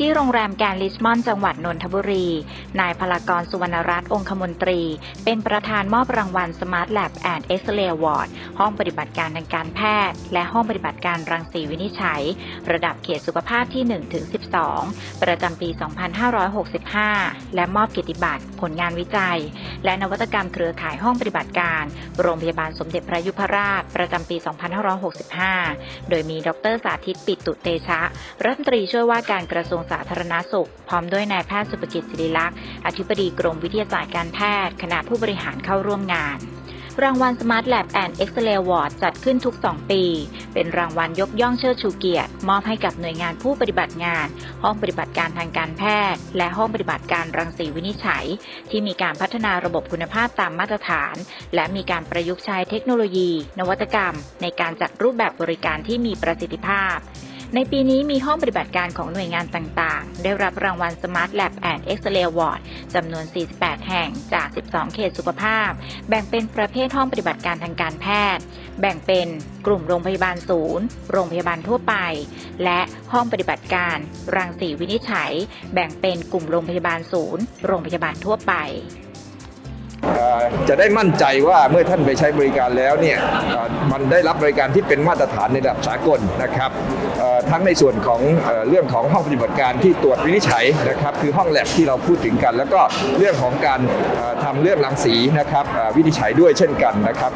ที่โรงแรมแกรนด์ลิชมอนด์จังหวัดนนทบุรี นายพลากรสุวรรณรัตน์องคมนตรี เป็นประธานมอบรางวัล Smart Lab and e x c e l l e Award ห้องปฏิบัติการทางการแพทย์ และห้องปฏิบัติการรังสีวินิจฉัย ระดับเขตสุขภาพที่1-12 ประจำปี 2565 และมอบเกียรติบัตรผลงานวิจัย และนวัตกรรมเครือข่ายห้องปฏิบัติการ โรงพยาบาลสมเด็จพระยุพราช ประจำปี 2565 โดยมีดรสาธิตปิตุเตชะ รัฐมนตรีช่วยว่าการกระทรวงสาธารณสุข พร้อมด้วยนายแพทย์สุภกิจศิริลักษ์อธิบดีกรมวิทยาศาสตร์การแพทย์ คณะผู้บริหารเข้าร่วมงานรางวัล Smart Lab and e x c e l l e Award จัดขึ้นทุก 2 ปี เป็นรางวัลยกย่องเชิดชูเกียรติ มอบให้กับหน่วยงานผู้ปฏิบัติงาน ห้องปฏิบัติการทางการแพทย์ และห้องปฏิบัติการรังสีวินิจฉัย ที่มีการพัฒนาระบบคุณภาพตามมาตรฐาน และมีการประยุกต์ใช้เทคโนโลยี นวัตกรรม ในการจัดรูปแบบบริการที่มีประสิทธิภาพ ในปีนี้มีห้องปฏิบัติการของหน่วยงานต่างๆ ได้รับรางวัล Smart Lab and e x c e l l e Award จำนวน 48 แห่งจาก 12 เขตสุขภาพ แบ่งเป็นประเภทห้องปฏิบัติการทางการแพทย์ แบ่งเป็นกลุ่มโรงพยาบาลศูนย์ โรงพยาบาลทั่วไป และห้องปฏิบัติการ รังสีวินิจฉัย แบ่งเป็นกลุ่มโรงพยาบาลศูนย์ โรงพยาบาลทั่วไป จะได้มั่นใจว่าเมื่อท่านไปใช้บริการแล้วเนี่ยมันได้รับบริการที่เป็นมาตรฐานในระดับสากลนะครับทั้งในส่วนของเรื่องของห้องปฏิบัติการที่ตรวจวินิจฉัยนะครับคือห้องแลบที่เราพูดถึงกัน แล้วก็เรื่องของการเอ่อทำเรื่องรังสีนะครับวินิจฉัยด้วยเช่นกันนะครับ